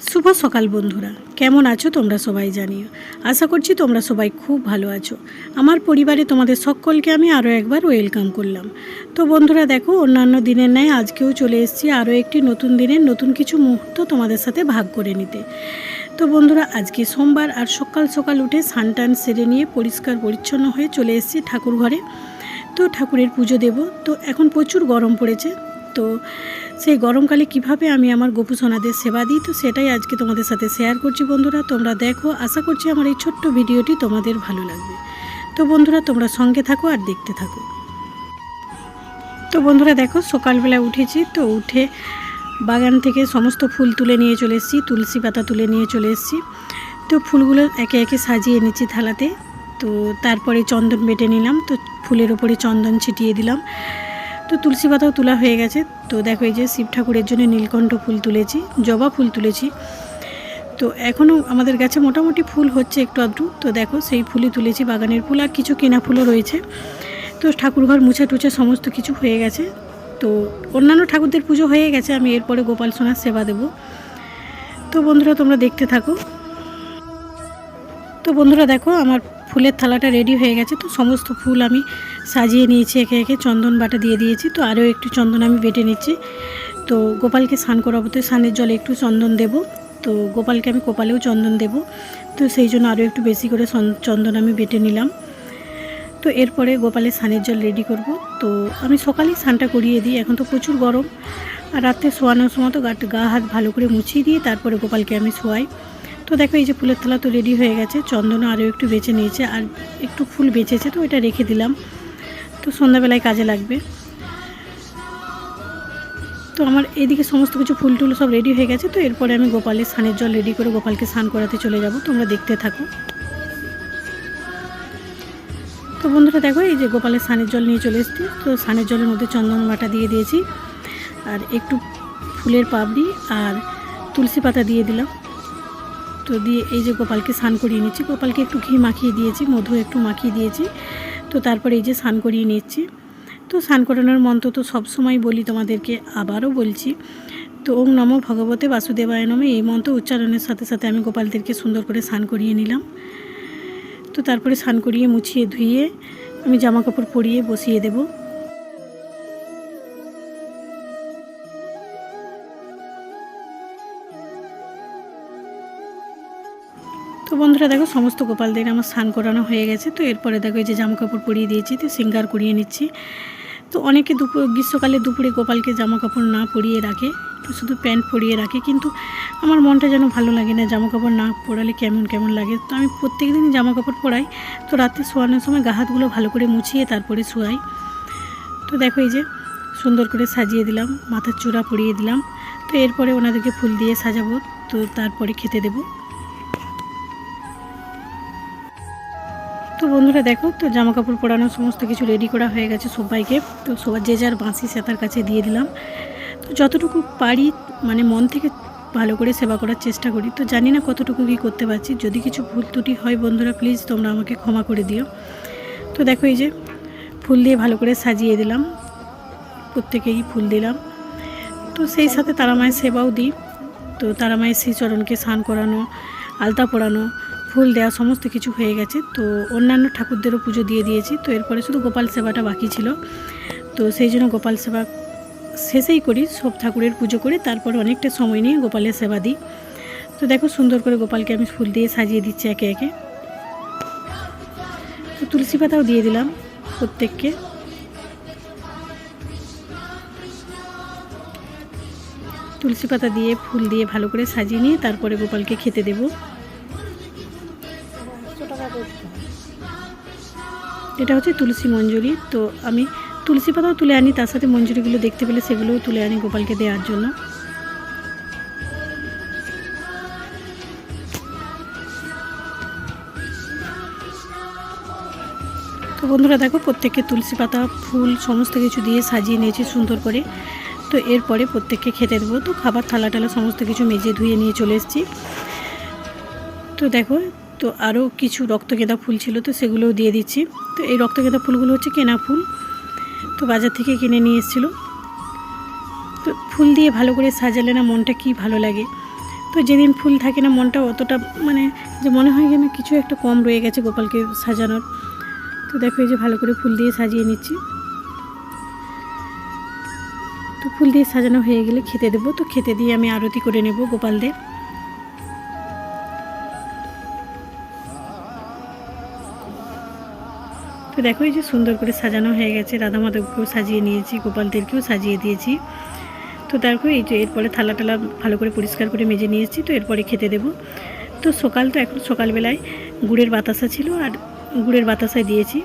শুভ সকাল বন্ধুরা। কেমন আছো তোমরা সবাই জানিও। আশা করছি তোমরা সবাই খুব ভালো আছো। আমার পরিবারে তোমাদের সকলকে আমি আরও একবার ওয়েলকাম করলাম। তো বন্ধুরা দেখো, অন্যান্য দিনের ন্যায় আজকেও চলে এসেছি আরও একটি নতুন দিনের নতুন কিছু মুহূর্ত তোমাদের সাথে ভাগ করে নিতে। তো বন্ধুরা, আজকে সোমবার আর সকাল সকাল উঠে স্নান টান সেরে নিয়ে পরিষ্কার পরিচ্ছন্ন হয়ে চলে এসেছি ঠাকুর ঘরে। তো ঠাকুরের পুজো দেব। তো এখন প্রচুর গরম পড়েছে। তো সেই গরমকালে কীভাবে আমি আমার গোপু সোনাদের সেবা দিই, তো সেটাই আজকে তোমাদের সাথে শেয়ার করছি বন্ধুরা। তোমরা দেখো, আশা করছি আমার এই ছোট্ট ভিডিওটি তোমাদের ভালো লাগবে। তো বন্ধুরা, তোমরা সঙ্গে থাকো আর দেখতে থাকো। তো বন্ধুরা, দেখো, সকালবেলা উঠেছি, তো উঠে বাগান থেকে সমস্ত ফুল তুলে নিয়ে চলে এসেছি, তুলসী পাতা তুলে নিয়ে চলে এসেছি। তো ফুলগুলো একে একে সাজিয়ে নিচ্ছি থালাতে। তো তারপরে চন্দন বেটে নিলাম, তো ফুলের ওপরে চন্দন ছিটিয়ে দিলাম। তো তুলসী পাতাও তোলা হয়ে গেছে। তো দেখো এই যে শিব ঠাকুরের জন্য নীলকণ্ঠ ফুল তুলেছি, জবা ফুল তুলেছি। তো এখনও আমাদের গাছে মোটামুটি ফুল হচ্ছে একটু আধটু। তো দেখো সেই ফুলই তুলেছি বাগানের ফুল, আর কিছু কেনা ফুলও রয়েছে। তো ঠাকুরঘর মুছে টুছে সমস্ত কিছু হয়ে গেছে। তো অন্যান্য ঠাকুরদের পুজো হয়ে গেছে, আমি এরপরে গোপাল সোনার সেবা দেব। তো বন্ধুরা, তোমরা দেখতে থাকো। তো বন্ধুরা, দেখো আমার ফুলের থালাটা রেডি হয়ে গেছে, তো সমস্ত ফুল আমি সাজিয়ে নিয়েছি, একে একে চন্দন বাটা দিয়ে দিয়েছি, তো আরও একটু চন্দন আমি বেটে নিচ্ছি। তো গোপালকে স্নান করাবো, তো স্নানের জলে একটু চন্দন দেব, তো গোপালকে আমি কপালেও চন্দন দেব, তো সেই জন্য আরও একটু বেশি করে চন্দন আমি বেটে নিলাম। তো এরপরে গোপালের স্নানের জল রেডি করব, তো আমি সকালেই স্নানটা করিয়ে দিই, এখন তো প্রচুর গরম, আর রাত্রে শোয়ানোর সময় তো গা- হাত ভালো করে মুছিয়ে দিয়ে তারপরে গোপালকে আমি শোয়াই। তো দেখো এই যে ফুলের থালা তো রেডি হয়ে গেছে। চন্দনও আরও একটু বেছে নিয়েছে আর একটু ফুল বেঁচেছে তো এটা রেখে দিলাম। তো সন্ধ্যাবেলায় কাজে লাগবে। তো আমার এদিকে সমস্ত কিছু ফুল টুল সব রেডি হয়ে গেছে তো এরপরে আমি গোপালের স্নানের জল রেডি করে গোপালকে স্নান করাতে চলে যাব। তোমরা দেখতে থাকো। তো বন্ধুরা দেখো, এই যে গোপালের স্নানের জল নিয়ে চলে এসেছি। তো স্নানের জলের মধ্যে চন্দন বাটা দিয়ে দিয়েছি। আর একটু ফুলের পাপড়ি আর তুলসী পাতা দিয়ে দিলাম। তো দিয়ে এই যে গোপালকে স্নান করিয়ে নিচ্ছি। গোপালকে একটু ঘি মাখিয়ে দিয়েছি, মধু একটু মাখিয়ে দিয়েছি। তো তারপরে এই যে স্নান করিয়ে নিচ্ছি। তো স্নান করানোর মন্ত্র তো সবসময় বলি তোমাদেরকে, আবারও বলছি। তো ওম নম ভগবতে বাসুদেবায় নমে। এই মন্ত্র উচ্চারণের সাথে সাথে আমি গোপালদেরকে সুন্দর করে স্নান করিয়ে নিলাম। তো তারপরে স্নান করিয়ে মুছিয়ে ধুয়ে আমি জামা কাপড় পরিয়ে বসিয়ে দেবো। তো বন্ধুরা দেখো সমস্ত গোপালদের আমার স্নান করানো হয়ে গেছে, তো এরপরে দেখো এই যে জামা কাপড় পরিয়ে দিয়েছি, তো সিঙ্গার করিয়ে নিচ্ছি। তো অনেকে দুপুর গ্রীষ্মকালে দুপুরে গোপালকে জামা কাপড় না পরিয়ে রাখে শুধু প্যান্ট পরিয়ে রাখে, কিন্তু আমার মনটা যেন ভালো লাগে না জামা কাপড় না পরালে কেমন কেমন লাগে। তো আমি প্রত্যেক দিনই জামা কাপড় পরাই, তো রাতে শোয়ানোর সময় গা হাতগুলো ভালো করে মুছিয়ে তারপরে শোয়াই। তো দেখো এই যে সুন্দর করে সাজিয়ে দিলাম, মাথার চূড়া পরিয়ে দিলাম, তো এরপরে ওনাদেরকে ফুল দিয়ে সাজাবো, তো তারপরে খেতে দেবো। বন্ধুরা দেখো, তো জামা কাপড় পরানোর সমস্ত কিছু রেডি করা হয়ে গেছে সবাইকে। তো সবার যে যার বাঁশি সেতার কাছে দিয়ে দিলাম। তো যতটুকু পারি মানে মন থেকে ভালো করে সেবা করার চেষ্টা করি। তো জানি না কতটুকু কী করতে পারছি। যদি কিছু ভুল ত্রুটি হয় বন্ধুরা প্লিজ তোমরা আমাকে ক্ষমা করে দিও। তো দেখো এই যে, ফুল দিয়ে ভালো করে সাজিয়ে দিলাম। প্রত্যেকেই ফুল দিলাম। তো সেই সাথে তারা মায়ের সেবাও দিই। তো তারা মায়ের শ্রীচরণকে স্নান করানো, আলতা পরানো ফুল দেওয়া সমস্ত কিছু হয়ে গেছে, তো অন্যান্য ঠাকুরদেরও পুজো দিয়ে দিয়েছি, তো এরপরে শুধু গোপাল সেবাটা বাকি ছিল। তো সেই জন্য গোপাল সেবা শেষেই করি, সব ঠাকুরের পুজো করে তারপর অনেকটা সময় নিয়ে গোপালের সেবা দিই। তো দেখো সুন্দর করে গোপালকে আমি ফুল দিয়ে সাজিয়ে দিচ্ছি একে একে। তো তুলসী পাতাও দিয়ে দিলাম প্রত্যেককে। তুলসী পাতা দিয়ে, ফুল দিয়ে ভালো করে সাজিয়ে নিয়ে তারপরে গোপালকে খেতে দেবো। এটা হচ্ছে তুলসী মঞ্জুরি। তো আমি তুলসী পাতাও তুলে আনি, তার সাথে মঞ্জুরিগুলো দেখতে পেলে সেগুলোও তুলে আনি গোপালকে দেওয়ার জন্য। তো বন্ধুরা দেখো, প্রত্যেককে তুলসী পাতা, ফুল, সমস্ত কিছু দিয়ে সাজিয়ে নিয়েছি সুন্দর করে। তো এরপরে প্রত্যেককে খেতে দেবো। তো খাবার থালা টালা সমস্ত কিছু মেজে ধুয়ে নিয়ে চলে এসেছি। তো দেখো তো আরও কিছু রক্তগেঁদা ফুল ছিল তো সেগুলোও দিয়ে দিচ্ছি। তো এই রক্তগেঁদা ফুলগুলো হচ্ছে কেনা ফুল। তো বাজার থেকে কিনে নিয়ে এসেছিল। তো ফুল দিয়ে ভালো করে সাজালে না মনটা কি ভালো লাগে। তো যেদিন ফুল থাকে না মনটা অতটা মানে যে মনে হয় যেন কিছু একটা কম রয়ে গেছে গোপালকে সাজানোর। তো দেখো এই যে ভালো করে ফুল দিয়ে সাজিয়ে নিচ্ছি। তো ফুল দিয়ে সাজানো হয়ে গেলে খেতে দেবো। তো খেতে দিয়ে আমি আরতি করে নেব গোপালদের। তো দেখো এই যে সুন্দর করে সাজানো হয়ে গেছে। রাধা মাধবকেও সাজিয়ে নিয়েছি, গোপালদেরকেও সাজিয়ে দিয়েছি। তো দেখো এই যে এরপরে থালা টালা ভালো করে পরিষ্কার করে মেজে নিয়েছি তো এরপরে খেতে দেবো। তো সকাল তো এখন সকালবেলায় গুড়ের বাতাসা ছিল আর গুড়ের বাতাসায় দিয়েছি।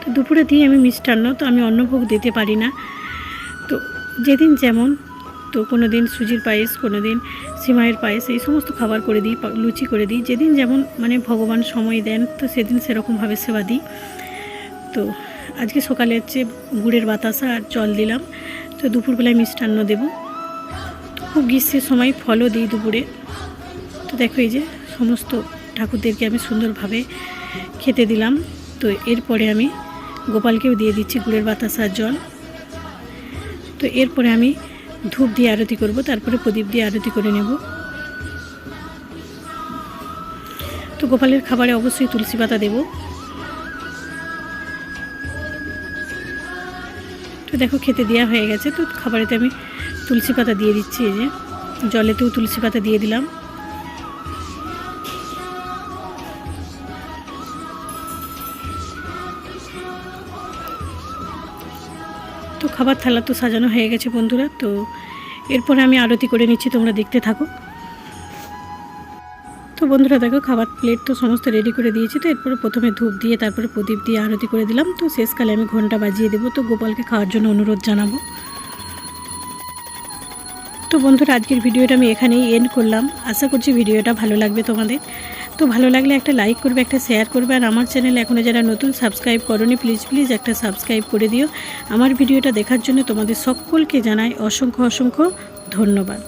তো দুপুরে দিয়ে আমি মিষ্টান্ন, তো আমি অন্নভোগ দিতে পারি না। তো যেদিন যেমন তো কোনো দিন সুজির পায়েস কোনো দিন সিমাইয়ের পায়েস, এই সমস্ত খাবার করে দিই লুচি করে দিই। যেদিন যেমন মানে ভগবান সময় দেন, তো সেদিন সেরকমভাবে সেবা দিই। তো আজকে সকালে হচ্ছে গুড়ের বাতাসা আর জল দিলাম। তো দুপুরবেলায় মিষ্টান্ন দেবো। খুব গ্রীষ্মের সময় ফলও দিই দুপুরে। তো দেখো এই যে সমস্ত ঠাকুরদেরকে আমি সুন্দরভাবে খেতে দিলাম। তো এরপরে আমি গোপালকেও দিয়ে দিচ্ছি গুড়ের বাতাসা আর জল। তো এরপরে আমি ধূপ দিয়ে আরতি করব, তারপরে প্রদীপ দিয়ে আরতি করে নেব। তো গোপালের খাবারে অবশ্যই তুলসী পাতা দেব। তো দেখো খেতে দেওয়া হয়ে গেছে, তো খাবারেতে আমি তুলসী পাতা দিয়ে দিচ্ছি এই যে। জলেতেও তুলসী পাতা দিয়ে দিলাম। তো খাবার থালা তো সাজানো হয়ে গেছে বন্ধুরা, তো এরপরে আমি আরতি করে নিচ্ছি, তোমরা দেখতে থাকো। তো বন্ধুরা দেখো, খাবার প্লেট তো সমস্ত রেডি করে দিয়েছি, তো এরপরে প্রথমে ধূপ দিয়ে, তারপরে প্রদীপ দিয়ে আরতি করে দিলাম। তো শেষকালে আমি ঘণ্টা বাজিয়ে দেবো, তো গোপালকে খাওয়ার জন্য অনুরোধ জানাব। বন্ধুরা, আজকের ভিডিওটা আমি এখানেই এন্ড করলাম। আশা করছি ভিডিওটা ভালো লাগবে তোমাদের। তো ভালো লাগলে একটা লাইক করবে, একটা শেয়ার করবে। আর আমার চ্যানেল এখনও যারা নতুন সাবস্ক্রাইব করনি প্লিজ প্লিজ একটা সাবস্ক্রাইব করে দিও। আমার ভিডিওটা দেখার জন্য তোমাদের সকলকে জানাই অসংখ্য অসংখ্য ধন্যবাদ।